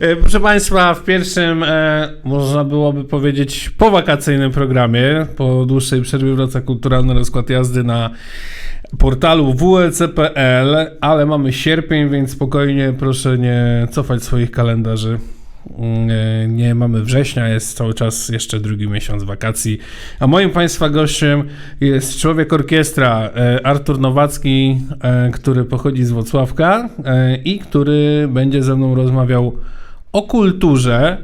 E, Proszę Państwa, w pierwszym, e, można byłoby powiedzieć, powakacyjnym programie, po dłuższej przerwie wraca kulturalny rozkład jazdy na portalu wlc.pl, ale mamy sierpień, więc spokojnie proszę nie cofać swoich kalendarzy. Mm, e, Nie mamy września, jest cały czas jeszcze drugi miesiąc wakacji. A moim Państwa gościem jest człowiek orkiestra Artur Nowacki, który pochodzi z Włocławka i który będzie ze mną rozmawiał o kulturze,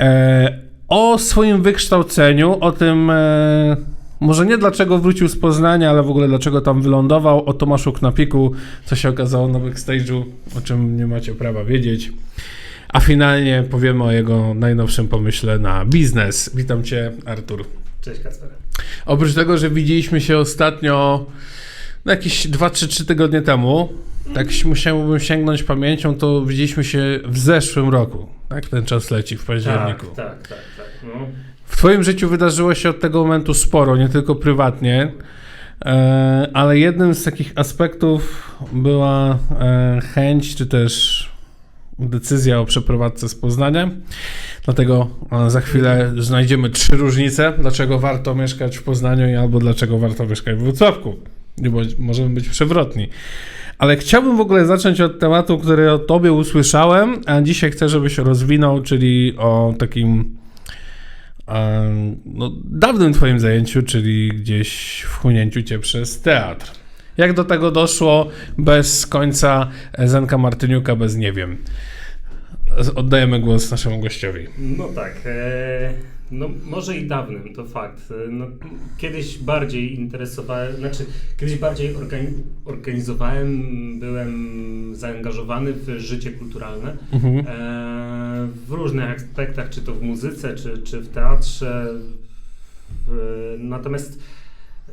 e, o swoim wykształceniu, o tym e, może nie dlaczego wrócił z Poznania, ale w ogóle dlaczego tam wylądował, o Tomaszu Knapiku, co się okazało na backstage'u, o czym nie macie prawa wiedzieć. A finalnie powiemy o jego najnowszym pomyśle na biznes. Witam Cię, Artur. Cześć Kacper. Oprócz tego, że widzieliśmy się ostatnio no jakieś 2-3 tygodnie temu, tak musiałbym sięgnąć pamięcią, to widzieliśmy się w zeszłym roku. Tak, ten czas leci w październiku. Tak, tak, tak, tak. No. W Twoim życiu wydarzyło się od tego momentu sporo, nie tylko prywatnie, e, ale jednym z takich aspektów była e, chęć, czy też decyzja o przeprowadzce z Poznania. Dlatego e, za chwilę znajdziemy trzy różnice, dlaczego warto mieszkać w Poznaniu i albo dlaczego warto mieszkać w Wrocławku. Bo możemy być przewrotni. Ale chciałbym w ogóle zacząć od tematu, który o tobie usłyszałem, a dzisiaj chcę, żebyś rozwinął, czyli o takim em, no, dawnym twoim zajęciu, czyli gdzieś wchłonięciu cię przez teatr. Jak do tego doszło bez końca Zenka Martyniuka, bez nie wiem. Oddajemy głos naszemu gościowi. no tak, e, no może i dawnym, to fakt. E, No, kiedyś bardziej interesowałem, znaczy kiedyś bardziej organi- organizowałem, byłem zaangażowany w życie kulturalne. Mhm. E, w różnych aspektach, czy to w muzyce, czy, czy w teatrze. Natomiast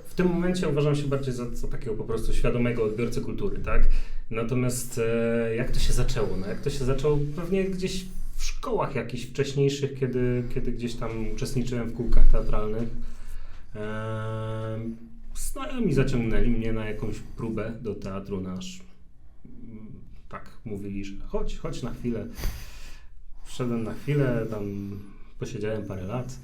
w tym momencie uważam się bardziej za, za takiego po prostu świadomego odbiorcę kultury, tak? Natomiast e, jak to się zaczęło? No, jak to się zaczęło? Pewnie gdzieś w szkołach jakichś wcześniejszych, kiedy, kiedy gdzieś tam uczestniczyłem w kółkach teatralnych. Znajomi zaciągnęli mnie na jakąś próbę do teatru nasz. mm, Tak, mówili, że chodź, chodź na chwilę. Wszedłem na chwilę, tam posiedziałem parę lat.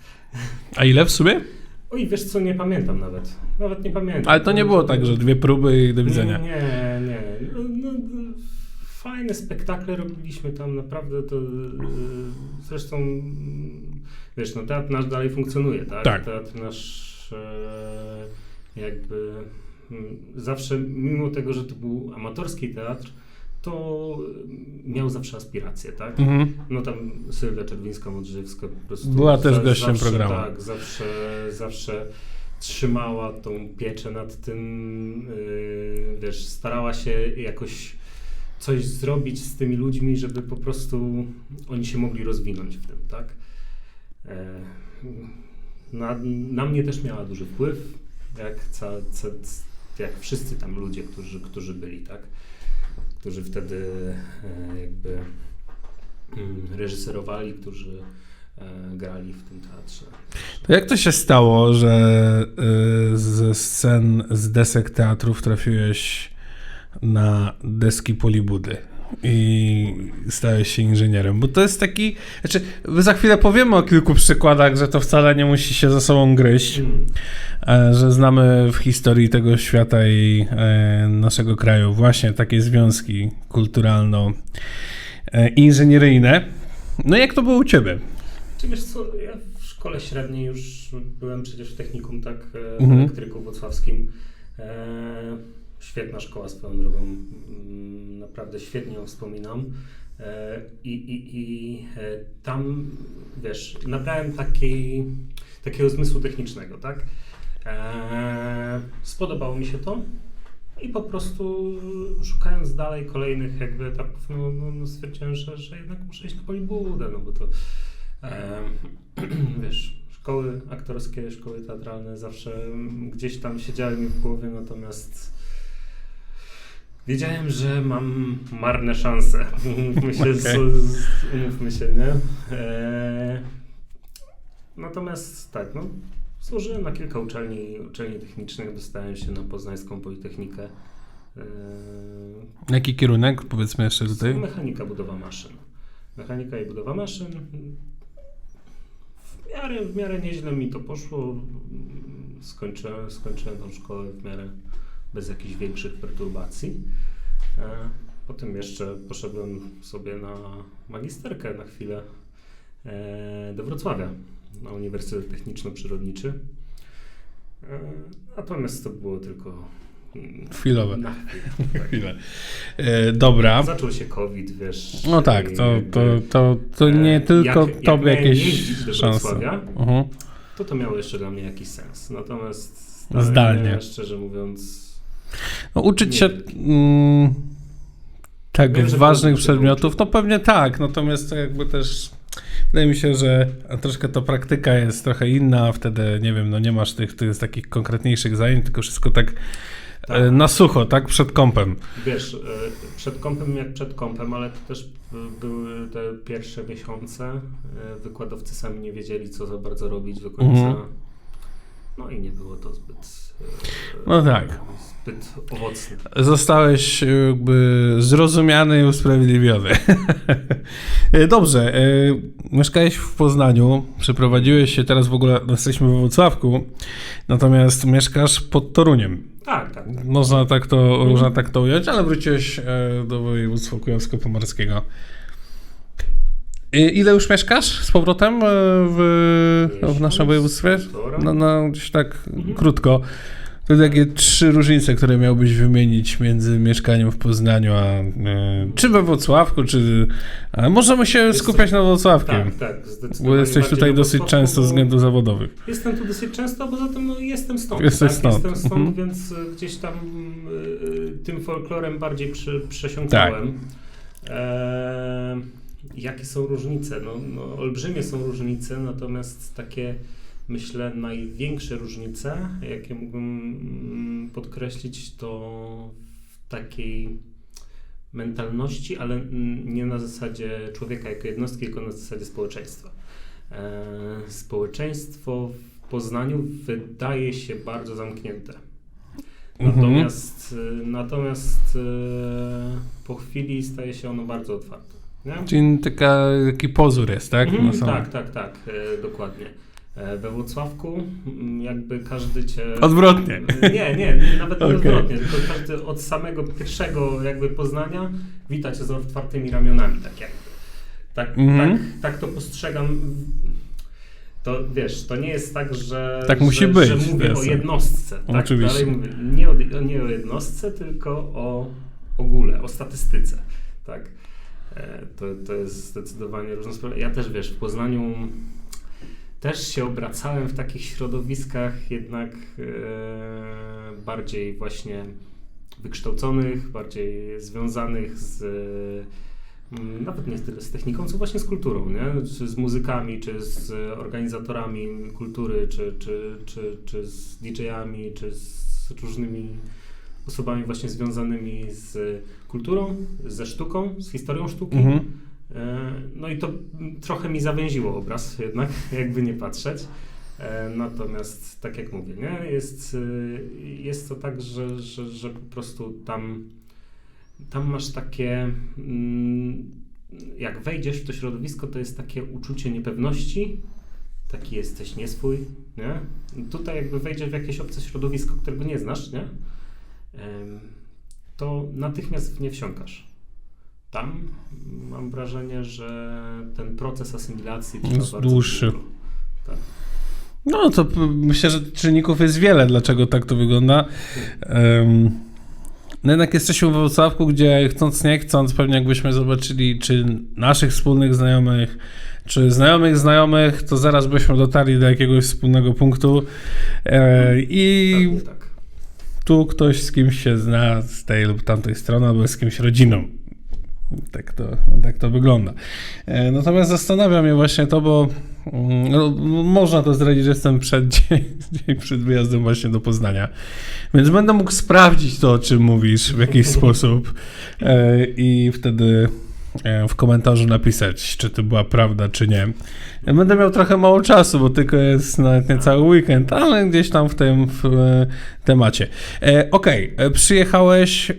A ile w sumie? Oj, wiesz co, nie pamiętam nawet. Nawet nie pamiętam. Ale to nie było tak, że dwie próby i do widzenia. Nie, nie. nie. No, no, no, fajne spektakle robiliśmy tam, naprawdę to... yy, Zresztą, mm, wiesz, no teatr nasz dalej funkcjonuje, tak? Tak. Teatr nasz e, jakby mm, zawsze, mimo tego, że to był amatorski teatr, to miał zawsze aspiracje, tak? Mhm. No tam Sylwia Czerwińska-Modrzewska po prostu... Była też gościem programu. Tak, zawsze, zawsze trzymała tą pieczę nad tym, yy, wiesz, starała się jakoś coś zrobić z tymi ludźmi, żeby po prostu oni się mogli rozwinąć w tym, tak? E, na, na mnie też miała duży wpływ, jak, ca, ca, jak wszyscy tam ludzie, którzy, którzy byli, tak? Którzy wtedy e, jakby mm, reżyserowali, którzy e, grali w tym teatrze. To jak to się stało, że ze scen, z desek teatrów trafiłeś na deski Polibudy i stałeś się inżynierem? Bo to jest taki... Znaczy, za chwilę powiemy o kilku przykładach, że to wcale nie musi się ze sobą gryźć, Mm. e, że znamy w historii tego świata i e, naszego kraju właśnie takie związki kulturalno-inżynieryjne. No jak to było u ciebie? Czy wiesz co, ja w szkole średniej już byłem przecież w technikum, tak, e, Mhm. elektryku włocławskim. E, świetna szkoła swoją drogą, mm, naprawdę świetnie ją wspominam. E, I, i, i e, tam, wiesz, nabrałem takiej, takiego zmysłu technicznego, tak? E, spodobało mi się to i po prostu szukając dalej kolejnych jakby etapów, no, no, no stwierdziłem, że, że jednak muszę iść na Polibudę, no bo to e, wiesz, szkoły aktorskie, szkoły teatralne zawsze gdzieś tam siedziały mi w głowie, natomiast wiedziałem, że mam marne szanse. Umówmy się, z, Okej. z, umówmy się nie? E, natomiast tak, no, służyłem na kilka uczelni, uczelni technicznych, dostałem się na Poznańską Politechnikę. E, Jaki kierunek, powiedzmy jeszcze tutaj? Mechanika budowa maszyn. mechanika i budowa maszyn. W miarę, w miarę nieźle mi to poszło. Skończyłem, skończyłem tą szkołę w miarę bez jakichś większych perturbacji. E, Potem jeszcze poszedłem sobie na magisterkę na chwilę e, do Wrocławia na Uniwersytet Techniczno-Przyrodniczy. E, Natomiast to było tylko mm, Chwilowe. na chwilę. tak. Dobra. Zaczął się COVID, wiesz. No tak, to, to, to, to nie tylko jak- jak tobie miałem jakieś szanse. Wrocławia, Mhm. To to miało jeszcze dla mnie jakiś sens. Natomiast Zdalnie. szczerze mówiąc, No, uczyć Nie. się mm, tak Wiem, ważnych przedmiotów, to pewnie tak, natomiast to jakby też wydaje mi się, że troszkę to praktyka jest trochę inna, wtedy nie wiem, no nie masz tych, tych takich konkretniejszych zajęć, tylko wszystko tak, Tak. e, na sucho, tak przed kąpem. wiesz, e, przed kąpem jak przed kąpem, ale to też były te pierwsze miesiące. e, Wykładowcy sami nie wiedzieli, co za bardzo robić do końca. Mhm. No i nie było to zbyt, e, No tak. zbyt owocne. Zostałeś jakby zrozumiany i usprawiedliwiony. E, Dobrze, e, mieszkałeś w Poznaniu, przeprowadziłeś się teraz w ogóle, jesteśmy we Wrocławku, natomiast mieszkasz pod Toruniem. Tak, tak. tak. Można tak to, można tak to ująć, ale wróciłeś do województwa kujawsko-pomorskiego. Ile już mieszkasz z powrotem e, w, w naszym województwie? No, no gdzieś tak Mhm. krótko. To takie trzy różnice, które miałbyś wymienić między mieszkaniem w Poznaniu, a e, czy we Wrocławku, czy... A możemy się skupiać na Wrocławkiem, Tak, tak, zdecydowanie. bo jesteś tutaj do dosyć często ze bo- względów zawodowych. Jestem tu dosyć często, a poza tym no, jestem stąd. Jesteś tak? stąd. Jestem stąd, Mhm. więc y, gdzieś tam y, y, tym folklorem bardziej przy, przesiąkałem. Tak. E, jakie są różnice? No, no, olbrzymie są różnice, natomiast takie myślę największe różnice, jakie mógłbym mm, podkreślić, to w takiej mentalności, ale nie na zasadzie człowieka jako jednostki, tylko na zasadzie społeczeństwa. E, społeczeństwo w Poznaniu wydaje się bardzo zamknięte. Mhm. Natomiast, y, natomiast y, po chwili staje się ono bardzo otwarte. Nie? Czyli taka, taki pozór jest, tak? Mhm, tak, tak, tak, e, dokładnie. E, We Wrocławku mm, jakby każdy cię... Odwrotnie. Nie, nie, nawet nie Okej. odwrotnie, tylko każdy od samego pierwszego jakby poznania wita cię z otwartymi ramionami, tak jakby. Tak, Mhm. tak, tak to postrzegam. To wiesz, to nie jest tak, że, Tak musi że, być, że mówię o jednostce. Tak? Oczywiście. Mówię, nie, o, nie o jednostce, tylko o ogóle, o statystyce. Tak? E, To, to jest zdecydowanie różna sprawa. Ja też wiesz, w Poznaniu też się obracałem w takich środowiskach jednak e, bardziej właśnie wykształconych, bardziej związanych z mm, nawet nie tyle z techniką, co właśnie z kulturą, nie? Czy z muzykami, czy z organizatorami kultury, czy, czy, czy, czy z DJ-ami, czy z różnymi osobami właśnie związanymi z kulturą, ze sztuką, z historią sztuki. Mhm. E, No i to trochę mi zawęziło obraz jednak, jakby nie patrzeć. E, Natomiast tak jak mówię, nie? Jest, y, jest to tak, że, że, że po prostu tam, tam masz takie, mm, jak wejdziesz w to środowisko, to jest takie uczucie niepewności, taki jesteś nieswój, nie? Tutaj jakby wejdziesz w jakieś obce środowisko, którego nie znasz, nie? To natychmiast w nie wsiąkasz. Tam mam wrażenie, że ten proces asymilacji Jest dłuższy. długo. Tak. No to myślę, że czynników jest wiele, dlaczego tak to wygląda. Em, no jednak jesteśmy w Wrocławku, gdzie chcąc nie chcąc, pewnie jakbyśmy zobaczyli, czy naszych wspólnych znajomych, czy znajomych znajomych, to zaraz byśmy dotarli do jakiegoś wspólnego punktu. E, I Pewnie tak. Tu ktoś z kimś się zna z tej lub tamtej strony, albo z kimś rodziną. Tak to, tak to wygląda. E, Natomiast zastanawia mnie właśnie to, bo mm, no, można to zdradzić, że jestem przed dzień, dzień przed wyjazdem właśnie do Poznania. Więc będę mógł sprawdzić to, o czym mówisz w jakiś sposób. E, I wtedy w komentarzu napisać, czy to była prawda, czy nie. Będę miał trochę mało czasu, bo tylko jest nawet nie cały weekend, ale gdzieś tam w tym w, e, temacie. E, Okej, e, przyjechałeś, e,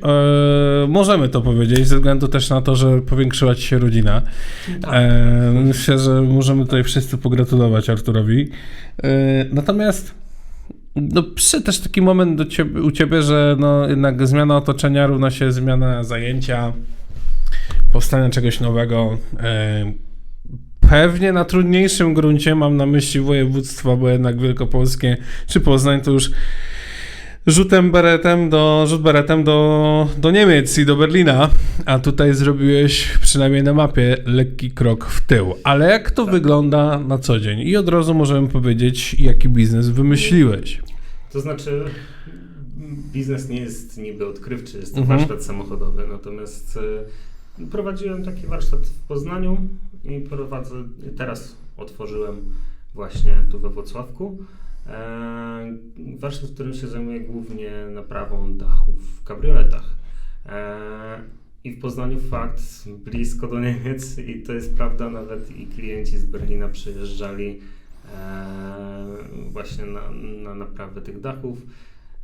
możemy to powiedzieć, ze względu też na to, że powiększyła ci się rodzina. E, myślę, że możemy tutaj wszyscy pogratulować Arturowi. E, natomiast no, przyszedł też taki moment ciebie, u ciebie, że no, jednak zmiana otoczenia równa się zmiana zajęcia, powstanie czegoś nowego. E, pewnie na trudniejszym gruncie, mam na myśli województwa, bo jednak wielkopolskie czy Poznań to już rzutem beretem do, rzut beretem do, do Niemiec i do Berlina, a tutaj zrobiłeś przynajmniej na mapie lekki krok w tył. Ale jak to wygląda na co dzień? I od razu możemy powiedzieć, jaki biznes wymyśliłeś. To znaczy, biznes nie jest niby odkrywczy, jest to Mhm. warsztat samochodowy, natomiast e, prowadziłem taki warsztat w Poznaniu i prowadzę, teraz otworzyłem właśnie tu we Wrocławku. E, warsztat, w którym się zajmuję głównie naprawą dachów w kabrioletach. E, I w Poznaniu fakt, blisko do Niemiec i to jest prawda, nawet i klienci z Berlina przyjeżdżali e, właśnie na, na naprawę tych dachów.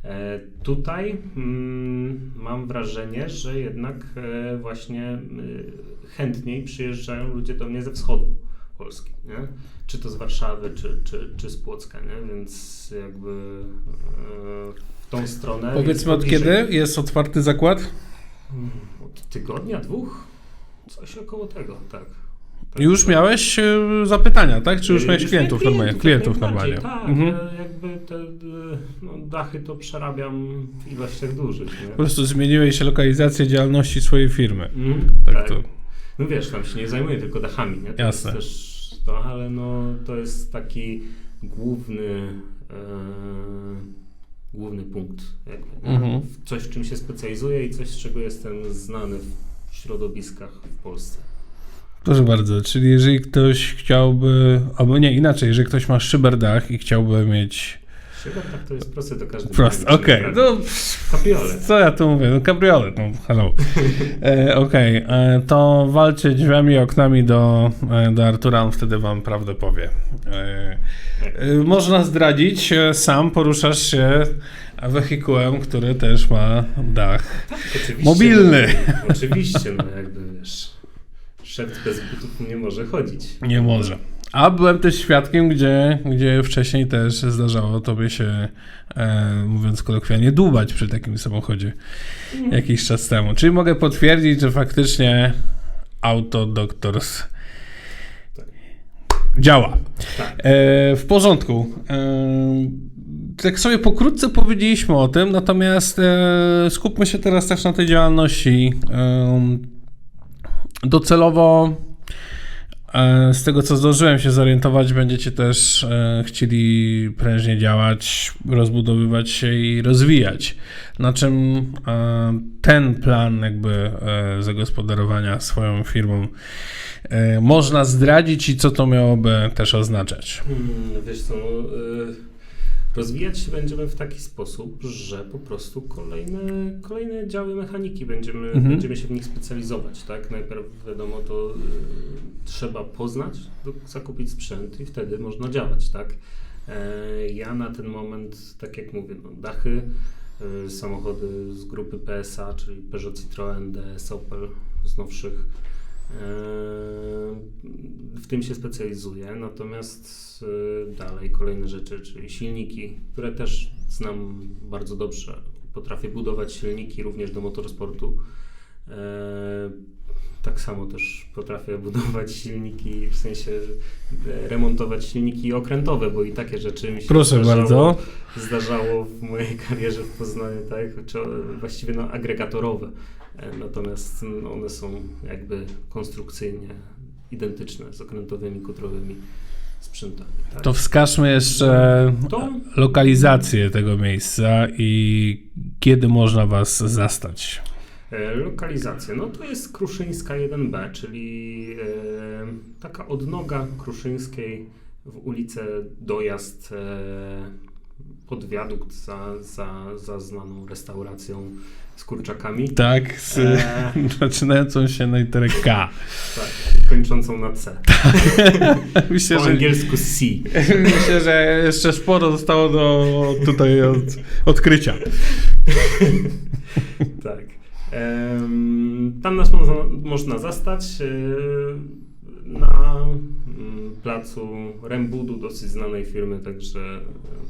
E, tutaj mm, mam wrażenie, że jednak e, właśnie y, chętniej przyjeżdżają ludzie do mnie ze wschodu Polski, nie? czy to z Warszawy, czy, czy, czy z Płocka, nie? więc jakby e, w tą stronę. Powiedzmy od kiedy jest otwarty zakład? Mm, Od tygodnia, dwóch? Coś około tego, tak. Tak Już miałeś e, zapytania, tak? Czy już Y, miałeś miałem klientów normalnie? Klientów jak najbardziej, normalnie. Tak, Mhm. ja jakby te no, dachy to przerabiam w ilościach dużych. Nie? Po prostu zmieniłeś lokalizację działalności swojej firmy. Mhm, Tak to. No wiesz, tam się nie zajmuję tylko dachami, nie? To Jasne. Jest też to, ale no, to jest taki główny, e, główny punkt. Jakby? Mhm. Coś, w czym się specjalizuję i coś, z czego jestem znany w środowiskach w Polsce. Proszę bardzo, czyli jeżeli ktoś chciałby, albo nie, inaczej, jeżeli ktoś ma szyberdach i chciałby mieć Szyber tak to jest prosty do każdego. prost, okej, no Kapiolet. co ja tu mówię, no kabriolet, no hello. E, okej, e, to walcie drzwiami i oknami do, e, do Artura, on wtedy wam prawdę powie. E, e, można zdradzić, sam poruszasz się wehikułem, który też ma dach Oczywiście, mobilny. No, oczywiście, no jakby wiesz, szef bez butów nie może chodzić. Nie może. A byłem też świadkiem, gdzie, gdzie wcześniej też zdarzało tobie się, e, mówiąc kolokwialnie, dłubać przy takim samochodzie jakiś czas temu. Czyli mogę potwierdzić, że faktycznie Auto Doctors Tak. działa. Tak. E, w porządku. E, tak sobie pokrótce powiedzieliśmy o tym, natomiast e, skupmy się teraz też na tej działalności. Docelowo e, z tego co zdążyłem się zorientować, będziecie też e, chcieli prężnie działać, rozbudowywać się i rozwijać. Na czym e, ten plan jakby zagospodarowania swoją firmą można zdradzić i co to miałoby też oznaczać? Hmm, wiesz co, no, y, rozwijać się będziemy w taki sposób, że po prostu kolejne, kolejne działy mechaniki będziemy, Mhm. będziemy się w nich specjalizować, tak? Najpierw wiadomo to y, trzeba poznać, zakupić sprzęt i wtedy można działać, tak? E, ja na ten moment, tak jak mówię, no, dachy, y, samochody z grupy PSA, czyli Peugeot Citroën, DS, Opel z nowszych, W tym się specjalizuję, natomiast e, dalej kolejne rzeczy, czyli silniki, które też znam bardzo dobrze. Potrafię budować silniki również do motorsportu. Tak samo też potrafię budować silniki, w sensie e, remontować silniki okrętowe, bo i takie rzeczy mi się Proszę zdarzało, bardzo. zdarzało w mojej karierze w Poznaniu, tak, czy, e, właściwie no, agregatorowe. E, Natomiast one są jakby konstrukcyjnie identyczne z okrętowymi, kutrowymi sprzętami. Tak? To wskażmy jeszcze To- lokalizację tego miejsca i kiedy można Was zastać. E, Lokalizacja, no to jest Kruszyńska 1B, czyli e, taka odnoga Kruszyńskiej w ulicę dojazd e, pod wiadukt za, za, za znaną restauracją z kurczakami. Tak, z, Eee, zaczynającą się na literę K. tak, kończącą na C. Myślę, Po że, angielsku C. myślę, że jeszcze sporo zostało do tutaj od, odkrycia. Tak. Tam nas można, można zastać e, na mm, placu Rembudu, dosyć znanej firmy, także,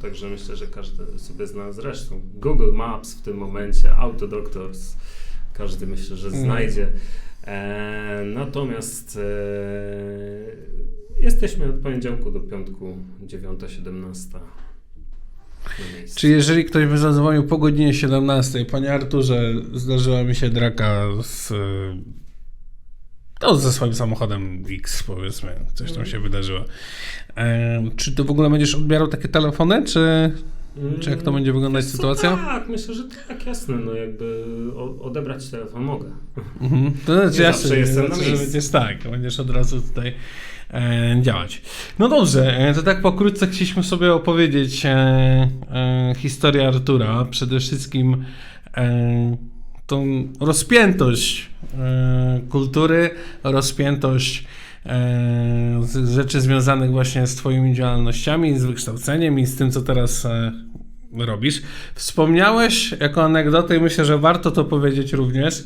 także myślę, że każdy sobie zna zresztą. Google Maps w tym momencie, Autodoctors, każdy myślę, że Mm. znajdzie. E, natomiast e, jesteśmy od poniedziałku do piątku, 9-17. Czy jeżeli ktoś by zadzwonił po godzinie 17, panie Arturze, zdarzyła mi się draka z. No, ze swoim samochodem X, powiedzmy, coś tam się wydarzyło. E, czy ty w ogóle będziesz odbierał takie telefony, czy, czy jak to będzie wyglądać Wiesz sytuacja? Tak, myślę, że tak jasne, no jakby odebrać telefon mogę. Mhm. To znaczy, Nie jasne, jestem na znaczy, że tak, będziesz od razu tutaj e, działać. No dobrze, e, to tak pokrótce chcieliśmy sobie opowiedzieć e, e, historię Artura. Przede wszystkim e, tą rozpiętość e, kultury, rozpiętość z, rzeczy związanych właśnie z twoimi działalnościami, z wykształceniem i z tym, co teraz e, robisz. Wspomniałeś jako anegdotę i myślę, że warto to powiedzieć również,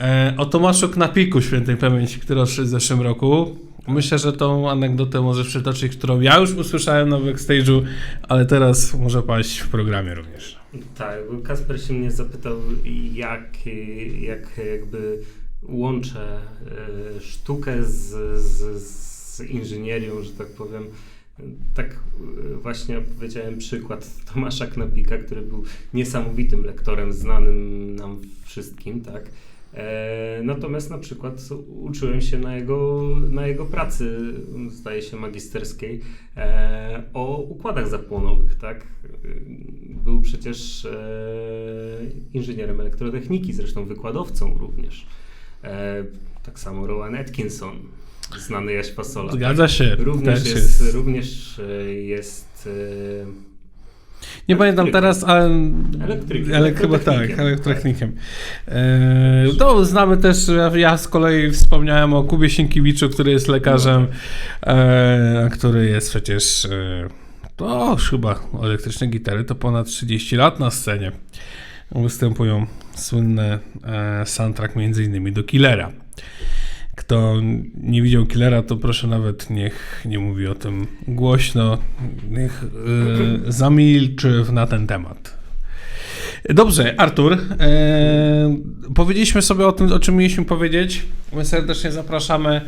E, o Tomaszu Knapiku świętej pamięci, który odszedł w zeszłym roku. Myślę, że tą anegdotę możesz przytoczyć, którą ja już usłyszałem na backstage'u, ale teraz może paść w programie również. Tak, Kasper się mnie zapytał, jak, jak jakby łączę e, sztukę z, z, z inżynierią, że tak powiem. Tak e, właśnie opowiedziałem przykład Tomasza Knapika, który był niesamowitym lektorem, znanym nam wszystkim, tak? E, Natomiast na przykład uczyłem się na jego, na jego pracy, zdaje się magisterskiej, o układach zapłonowych, tak? Był przecież inżynierem elektrotechniki, zresztą wykładowcą również. E, tak samo Rowan Atkinson, znany Jaś Fasola. Zgadza się. Również też jest, również e, jest e, Nie pamiętam teraz, ale, Elektrykiem, ale chyba tak, elektrotechnikiem. E, to znamy też, ja- z kolei wspomniałem o Kubie Sienkiewiczu, który jest lekarzem, e, a który jest przecież, e, to już chyba elektryczne gitary, to ponad 30 lat na scenie. Występują słynne e, soundtrack między innymi do Killera. Kto nie widział Killera, to proszę nawet niech nie mówi o tym głośno, niech e, zamilczy na ten temat. Dobrze, Artur, e, powiedzieliśmy sobie o tym, o czym mieliśmy powiedzieć. My serdecznie zapraszamy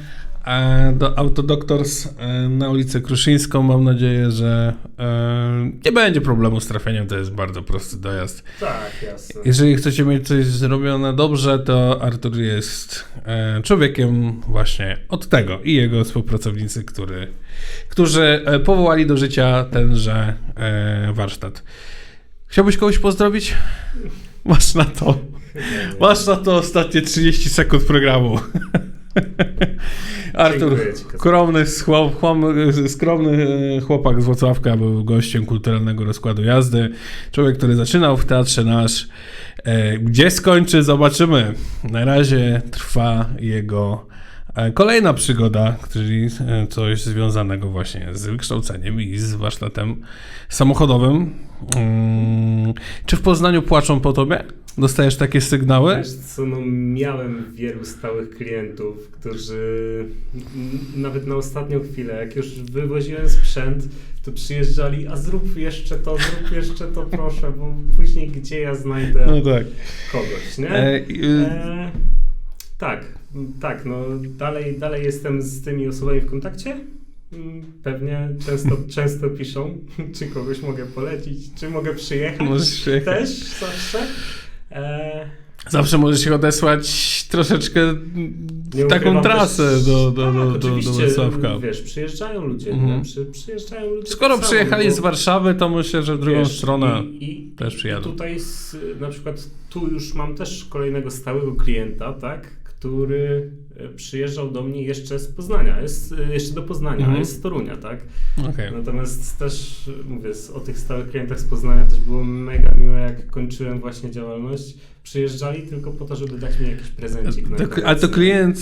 do Autodoctors e, na ulicę Kruszyńską. Mam nadzieję, że e, nie będzie problemu z trafieniem, to jest bardzo prosty dojazd. Tak, jasne. Jeżeli chcecie mieć coś zrobione dobrze, to Artur jest e, człowiekiem właśnie od tego i jego współpracownicy, który, którzy powołali do życia tenże warsztat. Chciałbyś kogoś pozdrowić? Masz na to. Masz na to ostatnie 30 sekund programu. Artur, skromny, chłop, skromny e, chłopak z Włocławka był gościem kulturalnego rozkładu jazdy. Człowiek, który zaczynał w Teatrze Nasz. E, Gdzie skończy, zobaczymy. Na razie trwa jego e, kolejna przygoda, czyli coś związanego właśnie z wykształceniem i z warsztatem samochodowym. Mm, Czy w Poznaniu płaczą po tobie? Dostajesz takie sygnały? Wiesz co, no miałem wielu stałych klientów, którzy nawet na ostatnią chwilę, jak już wywoziłem sprzęt, to przyjeżdżali, a zrób jeszcze to, zrób jeszcze to, proszę, bo później gdzie ja znajdę No tak. kogoś, nie? E, y, E, tak, tak, no dalej, dalej jestem z tymi osobami w kontakcie. Mm, Pewnie często, często piszą, czy kogoś mogę polecić, czy mogę przyjechać. Możesz przyjechać. Też zawsze. E, Zawsze możesz ich odesłać troszeczkę nie taką trasę też- do, do, tak, do, do, do Wrocławka. Wiesz, przyjeżdżają ludzie, Mhm. Przy, przyjeżdżają ludzie. Skoro tak samo, przyjechali bo- z Warszawy, to myślę, że w drugą Wiesz, stronę i, i, też przyjadą. tutaj z, na przykład tu już mam też kolejnego stałego klienta, tak, który przyjeżdżał do mnie jeszcze z Poznania, jest e, jeszcze do Poznania, Mhm. jest z Torunia, tak? Okej. Natomiast też, mówię, o tych stałych klientach z Poznania też było mega miłe, jak kończyłem właśnie działalność. Przyjeżdżali tylko po to, żeby dać mi jakiś prezencik. na To, ale to klient,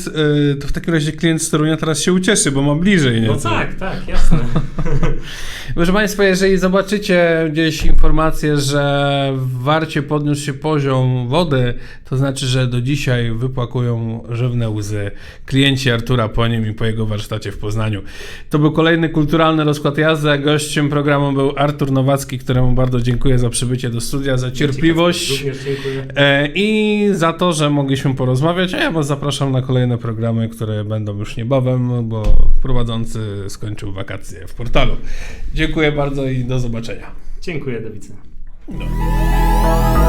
y, to w takim razie klient z Torunia teraz się ucieszy, bo ma bliżej No nieco. tak, tak, jasne. Proszę Państwa, jeżeli zobaczycie gdzieś informację, że w Warcie podniósł się poziom wody, to znaczy, że do dzisiaj wypłakują żywne łzy klienci Artura po nim i po jego warsztacie w Poznaniu. To był kolejny kulturalny rozkład jazdy, a gościem programu był Artur Nowacki, któremu bardzo dziękuję za przybycie do studia, za cierpliwość. E, I za to, że mogliśmy porozmawiać, a ja Was zapraszam na kolejne programy, które będą już niebawem, bo prowadzący skończył wakacje w portalu. Dziękuję bardzo i do zobaczenia. Dziękuję, do widzenia. No.